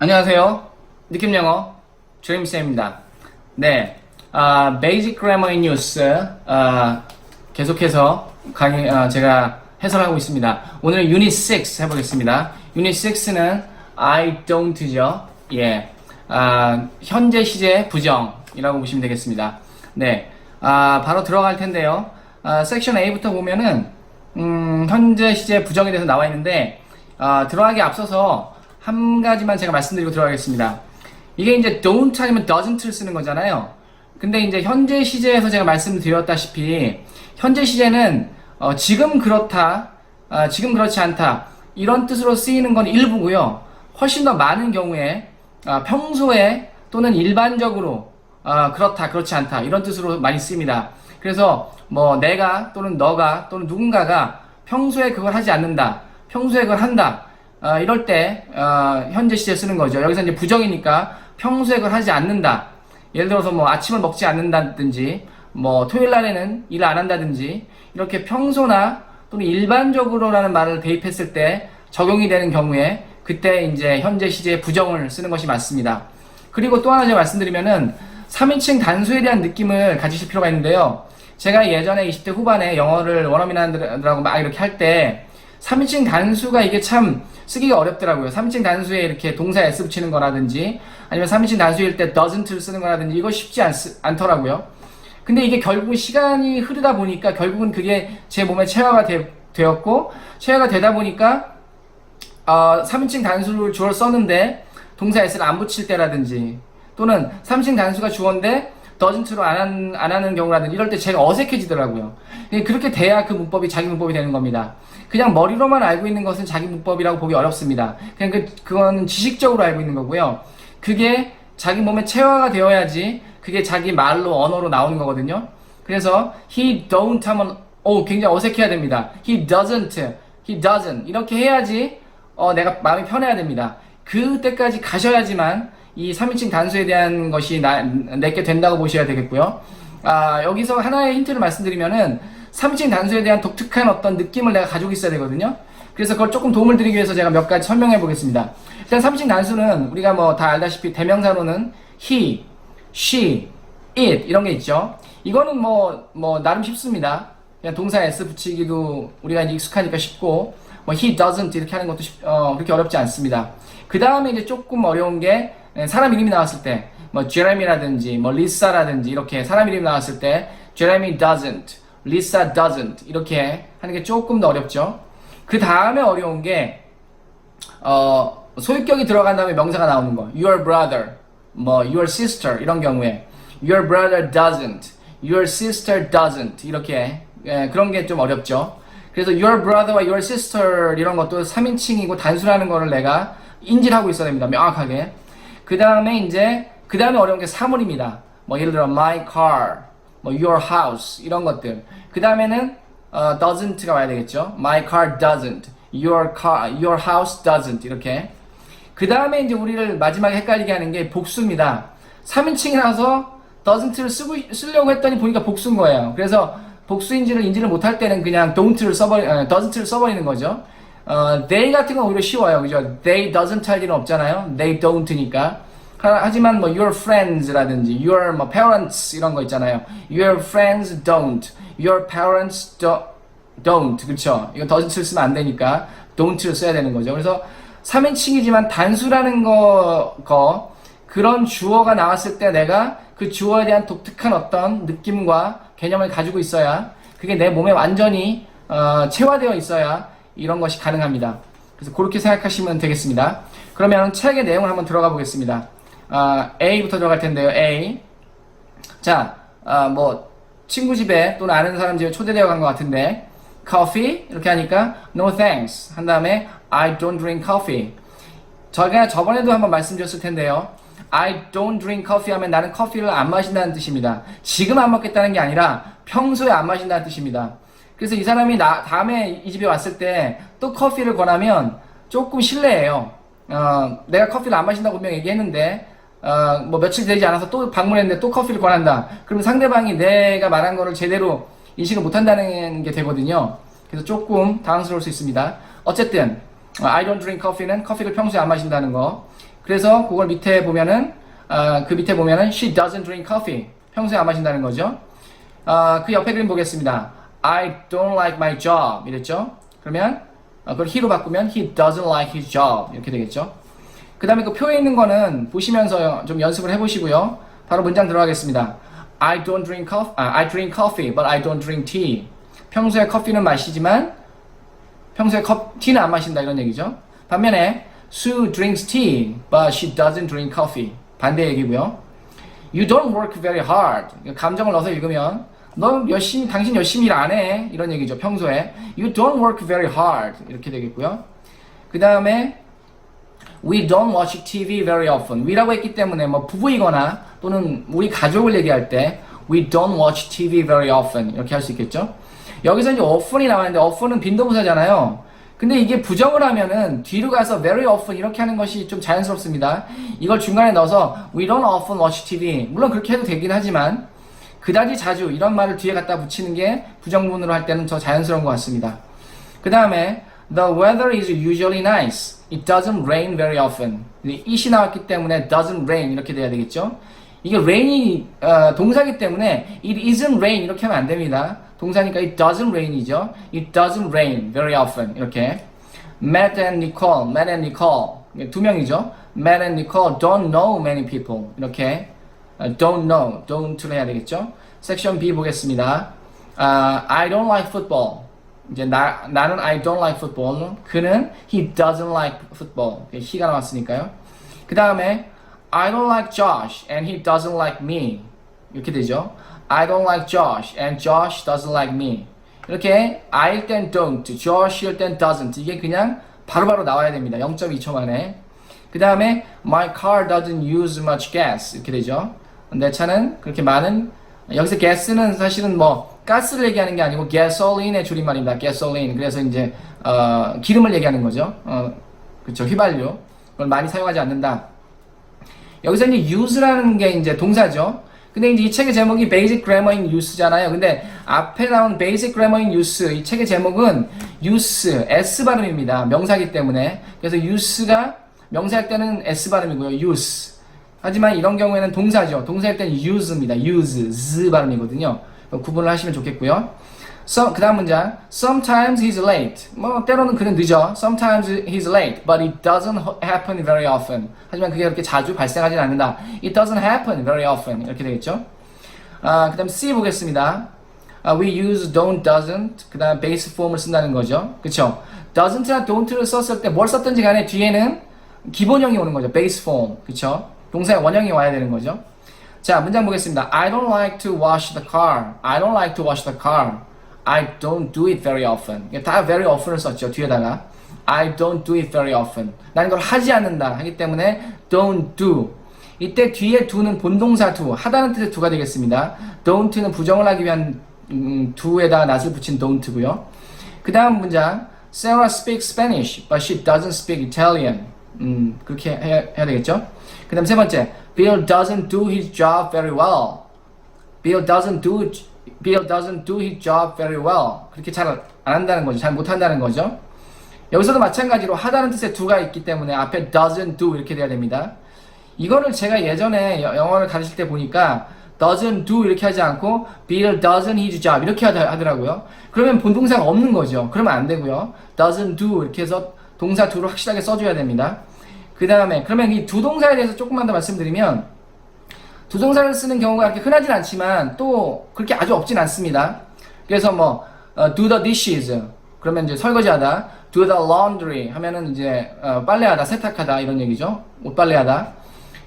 안녕하세요. 느낌 영어 조임쌤입니다. 네, 아, 베이직 그래머의 뉴스 아, 계속해서 강의 아, 제가 해설하고 있습니다. 오늘 유닛 6 해보겠습니다. 유닛 6는 I don't죠. 예, 아, 현재 시제 부정이라고 보시면 되겠습니다. 네, 아, 바로 들어갈 텐데요. 아, 섹션 A부터 보면은 음, 현재 시제 부정에 대해서 나와 있는데 아, 들어가기 앞서서 한 가지만 제가 말씀드리고 들어가겠습니다. 이게 이제 don't 아니면 doesn't를 쓰는 거잖아요. 근데 이제 현재 시제에서 제가 말씀드렸다시피 현재 시제는 어, 지금 그렇다, 아, 지금 그렇지 않다 이런 뜻으로 쓰이는 건 일부고요. 훨씬 더 많은 경우에 아, 평소에 또는 일반적으로 아, 그렇다, 그렇지 않다 이런 뜻으로 많이 쓰입니다. 그래서 뭐 내가 또는 너가 또는 누군가가 평소에 그걸 하지 않는다, 평소에 그걸 한다. 아, 이럴 때 어, 현재 시제 쓰는 거죠. 여기서 이제 부정이니까 그걸 하지 않는다. 예를 들어서 뭐 아침을 먹지 않는다든지 뭐 토요일 날에는 일을 안 한다든지 이렇게 평소나 또는 일반적으로라는 말을 대입했을 때 적용이 되는 경우에 그때 이제 현재 시제 부정을 쓰는 것이 맞습니다. 그리고 또 하나 제가 말씀드리면은 3인칭 단수에 대한 느낌을 가지실 필요가 있는데요. 제가 예전에 20대 후반에 영어를 원어민들하고 막 이렇게 할 때 3인칭 단수가 이게 참 쓰기가 어렵더라고요. 3인칭 단수에 이렇게 동사 s 붙이는 거라든지 아니면 3인칭 단수일 때 doesn't를 쓰는 거라든지 이거 쉽지 않, 않더라고요. 근데 이게 결국 시간이 흐르다 보니까 결국은 그게 제 몸에 체화가 되, 었고 체화가 되다 보니까 어, 3인칭 단수를 주어를 썼는데 동사 s를 안 붙일 때라든지 또는 3인칭 단수가 주어인데 doesn't로 안, 한, 안 하는 경우라든지 이럴 때 제가 어색해지더라고요. 근데 그렇게 돼야 그 문법이 자기 문법이 되는 겁니다. 그냥 머리로만 알고 있는 것은 자기 문법이라고 보기 어렵습니다. 그냥 그, 그거는 지식적으로 알고 있는 거고요. 그게 자기 몸에 체화가 되어야지 그게 자기 말로 언어로 나오는 거거든요. 그래서 he don't 하면 오 굉장히 어색해야 됩니다. he doesn't, he doesn't 이렇게 해야지 어, 내가 마음이 편해야 됩니다. 그때까지 가셔야지만 이 3인칭 단수에 대한 것이 나, 내게 된다고 보셔야 되겠고요. 아, 여기서 하나의 힌트를 말씀드리면은 3인칭 단수에 대한 독특한 어떤 느낌을 내가 가지고 있어야 되거든요. 그래서 그걸 조금 도움을 드리기 위해서 제가 몇 가지 설명해 보겠습니다. 일단 3인칭 단수는 우리가 뭐 다 알다시피 대명사로는 he, she, it 이런 게 있죠. 이거는 뭐, 뭐 나름 쉽습니다. 그냥 동사 s 붙이기도 우리가 익숙하니까 쉽고 뭐 he doesn't 이렇게 하는 것도 쉽, 어, 그렇게 어렵지 않습니다. 그 다음에 이제 조금 어려운 게 사람 이름이 나왔을 때 뭐 제레미라든지 뭐 리사라든지 이렇게 사람 이름이 나왔을 때 제레미 doesn't, 리사 doesn't 이렇게 하는 게 조금 더 어렵죠. 그 다음에 어려운 게 어, 소유격이 들어간 다음에 명사가 나오는 거. Your brother, 뭐 your sister 이런 경우에 Your brother doesn't, your sister doesn't 이렇게 예, 그런 게 좀 어렵죠. 그래서 your brother와 your sister 이런 것도 3인칭이고 단수라는 거를 내가 인지를 하고 있어야 됩니다. 명확하게. 그 다음에 이제 그 다음에 어려운 게 사물입니다. 뭐 예를 들어 my car, 뭐 your house 이런 것들. 그 다음에는 어, doesn't가 와야 되겠죠. My car doesn't, your car, your house doesn't 이렇게. 그 다음에 이제 우리를 마지막에 헷갈리게 하는 게 복수입니다. 3인칭이라서 doesn't를 쓰고 쓰려고 했더니 보니까 복수인 거예요. 그래서 복수인지를 인지를 못할 때는 그냥 don't를 써버리, 어, doesn't를 써버리는 거죠. 어, they 같은 건 오히려 쉬워요. 그죠? they doesn't 할 일은 없잖아요. they don't니까. 하지만 뭐 your friends라든지 your 뭐 parents 이런 거 있잖아요. your friends don't. your parents do, don't. 그렇죠? 이거 doesn't 쓰면 안 되니까 don't를 써야 되는 거죠. 그래서 3인칭이지만 단수라는 거, 거 그런 주어가 나왔을 때 내가 그 주어에 대한 독특한 어떤 느낌과 개념을 가지고 있어야 그게 내 몸에 완전히 어, 체화되어 있어야 이런 것이 가능합니다. 그래서 그렇게 생각하시면 되겠습니다. 그러면 책의 내용을 한번 들어가 보겠습니다. 아, A부터 들어갈 텐데요. A. 자, 아, 뭐 친구 집에 또는 아는 사람 집에 초대되어 간 것 같은데 coffee 이렇게 하니까 no thanks 한 다음에 I don't drink coffee. 저가 저번에도 한번 말씀드렸을 텐데요. I don't drink coffee 하면 나는 커피를 안 마신다는 뜻입니다. 지금 안 먹겠다는 게 아니라 평소에 안 마신다는 뜻입니다. 그래서 이 사람이 나, 다음에 이 집에 왔을 때 또 커피를 권하면 조금 실례예요. 어, 내가 커피를 안 마신다고 분명 얘기했는데, 어, 뭐 며칠 되지 않아서 또 방문했는데 또 커피를 권한다. 그러면 상대방이 내가 말한 거를 제대로 인식을 못 한다는 게 되거든요. 그래서 조금 당황스러울 수 있습니다. 어쨌든, 어, I don't drink coffee는 커피를 평소에 안 마신다는 거. 그래서 그걸 밑에 보면은 아, 그 밑에 보면은 she doesn't drink coffee. 평소에 안 마신다는 거죠. 아, 그 옆에 그림 보겠습니다. I don't like my job. 이랬죠. 그러면 아, 그걸 he로 바꾸면 he doesn't like his job. 이렇게 되겠죠. 그 다음에 그 표에 있는 거는 보시면서 좀 연습을 해보시고요. 바로 문장 들어가겠습니다. I don't drink coffee, 아, I drink coffee, but I don't drink tea. 평소에 커피는 마시지만 평소에 컵, 티는 안 마신다 이런 얘기죠. 반면에 Sue drinks tea, but she doesn't drink coffee. 반대 얘기고요. You don't work very hard. 감정을 넣어서 읽으면 너 열심히 당신 열심히 일 안 해. 이런 얘기죠. 평소에 You don't work very hard. 이렇게 되겠고요. 그 다음에 We don't watch TV very often. we라고 했기 때문에 뭐 부부이거나 또는 우리 가족을 얘기할 때 We don't watch TV very often. 이렇게 할 수 있겠죠. 여기서 이제 often이 나왔는데 often은 빈도부사잖아요. 근데 이게 부정을 하면은 뒤로 가서 very often 이렇게 하는 것이 좀 자연스럽습니다. 이걸 중간에 넣어서 we don't often watch TV. 물론 그렇게 해도 되긴 하지만 그다지 자주 이런 말을 뒤에 갖다 붙이는 게 부정문으로 할 때는 더 자연스러운 것 같습니다. 그 다음에 the weather is usually nice. It doesn't rain very often. it이 나왔기 때문에 doesn't rain 이렇게 돼야 되겠죠. 이게 rain이 어, 동사기 때문에 it isn't rain 이렇게 하면 안 됩니다. 동사니까 it doesn't rain이죠. It doesn't rain very often 이렇게. Matt and Nicole, Matt and Nicole 두 명이죠. Matt and Nicole don't know many people 이렇게 어, don't know, don't를 해야 되겠죠. 섹션 B 보겠습니다. 아, I don't like football. 이제 나, 나는 I don't like football. 그는 he doesn't like football. he가 나왔으니까요. 그 다음에 I don't like Josh and he doesn't like me. 이렇게 되죠. I don't like Josh and Josh doesn't like me. 이렇게 I일 땐 don't, Josh일 땐 doesn't. 이게 그냥 바로바로 나와야 됩니다. 0.2초 만에. 그 다음에 My car doesn't use much gas. 이렇게 되죠. 내 차는 그렇게 많은 여기서 gas는 사실은 뭐 가스를 얘기하는 게 아니고 gasoline의 줄임말입니다. gasoline. 그래서 이제 어, 기름을 얘기하는 거죠. 어, 그렇죠. 휘발유. 그걸 많이 사용하지 않는다. 여기서 이제 use라는 게 이제 동사죠. 근데 이제 이 책의 제목이 Basic Grammar in Use잖아요. 근데 앞에 나온 Basic Grammar in Use 이 책의 제목은 use s 발음입니다. 명사기 때문에 그래서 use가 명사일 때는 s 발음이고요. use 하지만 이런 경우에는 동사죠. 동사일 때는 use입니다. use z 발음이거든요. 구분을 하시면 좋겠고요. So, 그 다음 문장. Sometimes he's late. 뭐 때로는 그는 늦어. Sometimes he's late But it doesn't happen very often. 하지만 그게 그렇게 자주 발생하진 않는다. It doesn't happen very often. 이렇게 되겠죠? 아, 그 다음 C 보겠습니다. 아, We use don't, doesn't. 그 다음 베이스 폼을 쓴다는 거죠. 그쵸? Doesn't나 don't를 썼을 때 뭘 썼든지 간에 뒤에는 기본형이 오는 거죠. 베이스 폼 그쵸 동사의 원형이 와야 되는 거죠 자 문장 보겠습니다 I don't like to wash the car I don't like to wash the car I don't do it very often. 다 very often을 썼죠. 뒤에다가 I don't do it very often. 나는 걸 하지 않는다 하기 때문에 don't do. 이때 뒤에 do는 본동사 do, 하다는 뜻의 do가 되겠습니다. don't는 부정을 하기 위한 음, do에다가 낫을 붙인 don't고요. 그 다음 문장 Sarah speaks Spanish, but she doesn't speak Italian. 음, 그렇게 해야, 해야 되겠죠. 그 다음 세 번째 Bill doesn't do his job very well. Bill doesn't do Bill doesn't do his job very well. 그렇게 잘 안 한다는 거죠. 잘 못한다는 거죠. 여기서도 마찬가지로 하다는 뜻의 do가 있기 때문에 앞에 doesn't do 이렇게 돼야 됩니다. 이거를 제가 예전에 영어를 가르칠 때 보니까 doesn't do 이렇게 하지 않고 Bill doesn't his job 이렇게 하더라고요. 그러면 본동사가 없는 거죠. 그러면 안 되고요. doesn't do 이렇게 해서 동사 do를 확실하게 써줘야 됩니다. 그 다음에 그러면 이 두 동사에 대해서 조금만 더 말씀드리면 두 동사를 쓰는 경우가 그렇게 흔하진 않지만 또 그렇게 아주 없진 않습니다. 그래서 뭐 어, do the dishes 그러면 이제 설거지하다, do the laundry 하면은 이제 어, 빨래하다, 세탁하다 이런 얘기죠. 옷 빨래하다.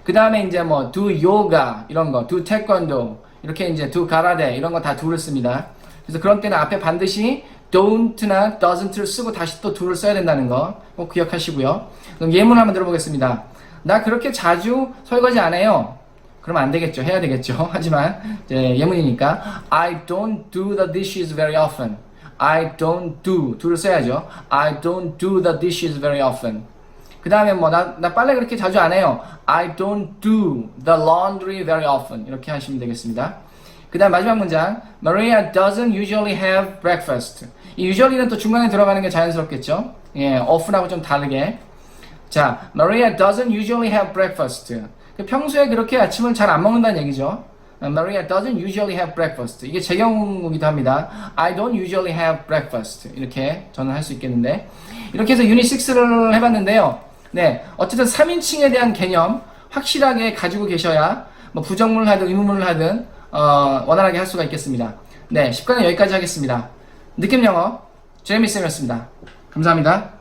그 다음에 이제 뭐 do yoga 이런 거, do taekwondo 이렇게 이제 do karate 이런 거 다 do를 씁니다. 그래서 그런 때는 앞에 반드시 don't나 doesn't를 쓰고 다시 또 do를 써야 된다는 거 꼭 기억하시고요. 그럼 예문 한번 들어보겠습니다. 나 그렇게 자주 설거지 안 해요. 그러면 안 되겠죠. 해야 되겠죠. 하지만 예문이니까 I don't do the dishes very often. I don't do do를 써야죠. I don't do the dishes very often. 그 다음에 뭐 나 나 빨래 그렇게 자주 안 해요. I don't do the laundry very often. 이렇게 하시면 되겠습니다. 그 다음 마지막 문장 Maria doesn't usually have breakfast. 이 usually는 또 중간에 들어가는 게 자연스럽겠죠. 예, often하고 좀 다르게. 자, Maria doesn't usually have breakfast. 그 평소에 그렇게 아침을 잘 안 먹는다는 얘기죠. 어, Maria doesn't usually have breakfast. 이게 제 경우이기도 합니다. I don't usually have breakfast. 이렇게 저는 할 수 있겠는데. 이렇게 해서 유닛 6를 해봤는데요. 네. 어쨌든 3인칭에 대한 개념 확실하게 가지고 계셔야 뭐 부정문을 하든 의문문을 하든 어, 원활하게 할 수가 있겠습니다. 네. 10과는 여기까지 하겠습니다. 느낌 영어 제이미 쌤이었습니다. 감사합니다.